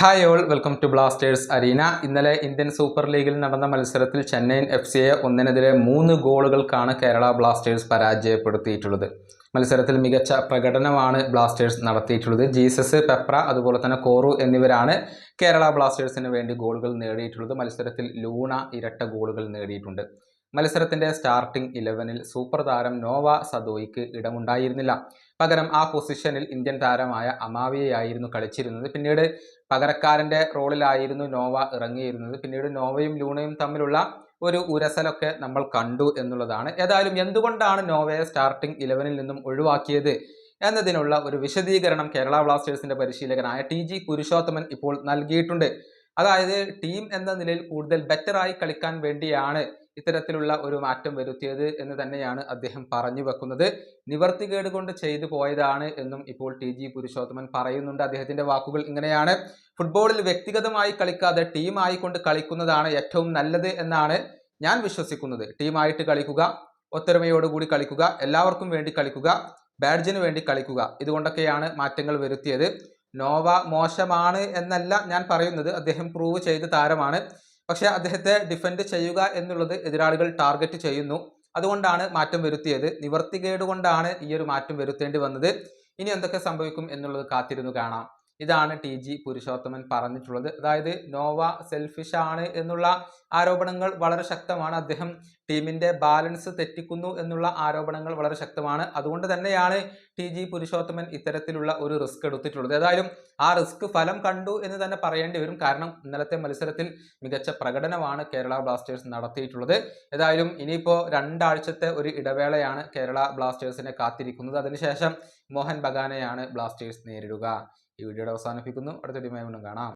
Hi all welcome to Blasters arena. ഇന്നലെ Indian super ലീഗിൽ നടന്ന മത്സരത്തിൽ ചെന്നൈയിൻ എഫ് സിയെ ഒന്നിനെതിരെ മൂന്ന് ഗോളുകൾക്കാണ് കേരള ബ്ലാസ്റ്റേഴ്സ് പരാജയപ്പെടുത്തിയിട്ടുള്ളത്. മത്സരത്തിൽ മികച്ച പ്രകടനമാണ് ബ്ലാസ്റ്റേഴ്സ് നടത്തിയിട്ടുള്ളത്. ജീസസ് പെപ്ര അതുപോലെ തന്നെ കോറു എന്നിവരാണ് കേരള ബ്ലാസ്റ്റേഴ്സിന് വേണ്ടി ഗോളുകൾ നേടിയിട്ടുള്ളത്. മത്സരത്തിൽ ലൂണ ഇരട്ട ഗോളുകൾ നേടിയിട്ടുണ്ട്. മത്സരത്തിന്റെ സ്റ്റാർട്ടിംഗ് ഇലവനിൽ സൂപ്പർ താരം നോവ സദോയിക്ക് ഇടമുണ്ടായിരുന്നില്ല. പകരം ആ പൊസിഷനിൽ ഇന്ത്യൻ താരമായ അമാവിയായിരുന്നു കളിച്ചിരുന്നത്. പിന്നീട് പകരക്കാരന്റെ റോളിലായിരുന്നു നോവ ഇറങ്ങിയിരുന്നത്. പിന്നീട് നോവയും ലൂണയും തമ്മിലുള്ള ഒരു ഉരസലൊക്കെ നമ്മൾ കണ്ടു എന്നുള്ളതാണ്. ഏതായാലും എന്തുകൊണ്ടാണ് നോവയെ സ്റ്റാർട്ടിംഗ് ഇലവനിൽ നിന്നും ഒഴിവാക്കിയത് എന്നതിനുള്ള ഒരു വിശദീകരണം കേരള ബ്ലാസ്റ്റേഴ്സിന്റെ പരിശീലകനായ ടി ജി പുരുഷോത്തമൻ ഇപ്പോൾ നൽകിയിട്ടുണ്ട്. അതായത് ടീം എന്ന നിലയിൽ കൂടുതൽ ബെറ്ററായി കളിക്കാൻ വേണ്ടിയാണ് ഇത്തരത്തിലുള്ള ഒരു മാറ്റം വരുത്തിയത് എന്ന് തന്നെയാണ് അദ്ദേഹം പറഞ്ഞു വെക്കുന്നത്. നിവർത്തികേട് കൊണ്ട് ചെയ്തു പോയതാണ് എന്നും ഇപ്പോൾ ടി ജി പുരുഷോത്തമൻ പറയുന്നുണ്ട്. അദ്ദേഹത്തിന്റെ വാക്കുകൾ ഇങ്ങനെയാണ്. ഫുട്ബോളിൽ വ്യക്തിഗതമായി കളിക്കാതെ ടീമായി കൊണ്ട് കളിക്കുന്നതാണ് ഏറ്റവും നല്ലത് എന്നാണ് ഞാൻ വിശ്വസിക്കുന്നത്. ടീമായിട്ട് കളിക്കുക ഒത്തൊരുമയോടുകൂടി കളിക്കുക എല്ലാവർക്കും വേണ്ടി കളിക്കുക ബാഡ്ജിന് വേണ്ടി കളിക്കുക ഇതുകൊണ്ടൊക്കെയാണ് മാറ്റങ്ങൾ വരുത്തിയത്. നോവ മോശമാണ് എന്നല്ല ഞാൻ പറയുന്നത്. അദ്ദേഹം പ്രൂവ് ചെയ്ത താരമാണ്. പക്ഷെ അദ്ദേഹത്തെ ഡിഫെൻഡ് ചെയ്യുക എന്നുള്ളത് എതിരാളികൾ ടാർഗറ്റ് ചെയ്യുന്നു. അതുകൊണ്ടാണ് മാറ്റം വരുത്തിയത്. നിവർത്തികേട് കൊണ്ടാണ് ഈ ഒരു മാറ്റം വരുത്തേണ്ടി വന്നത്. ഇനി എന്തൊക്കെ സംഭവിക്കും എന്നുള്ളത് കാത്തിരുന്നു കാണാം. ഇതാണ് ടി ജി പുരുഷോത്തമൻ പറഞ്ഞിട്ടുള്ളത്. അതായത് നോവ സെൽഫിഷ് ആണ് എന്നുള്ള ആരോപണങ്ങൾ വളരെ ശക്തമാണ് അദ്ദേഹം ടീമിന്റെ ബാലൻസ് തെറ്റിക്കുന്നു എന്നുള്ള ആരോപണങ്ങൾ വളരെ ശക്തമാണ്. അതുകൊണ്ട് തന്നെയാണ് ടി ജി പുരുഷോത്തമൻ ഇത്തരത്തിലുള്ള ഒരു റിസ്ക് എടുത്തിട്ടുള്ളത്. ഏതായാലും ആ റിസ്ക് ഫലം കണ്ടു എന്ന് തന്നെ പറയേണ്ടി വരും. കാരണം ഇന്നലത്തെ മത്സരത്തിൽ മികച്ച പ്രകടനമാണ് കേരള ബ്ലാസ്റ്റേഴ്സ് നടത്തിയിട്ടുള്ളത്. ഏതായാലും ഇനിയിപ്പോൾ രണ്ടാഴ്ചത്തെ ഒരു ഇടവേളയാണ് കേരള ബ്ലാസ്റ്റേഴ്സിനെ കാത്തിരിക്കുന്നത്. അതിനുശേഷം മോഹൻ ബഗാനെയാണ് ബ്ലാസ്റ്റേഴ്സ് നേരിടുക. ഈ വീഡിയോയുടെ അവസാനിപ്പിക്കുന്നു. അടുത്ത ടീമായി കാണാം.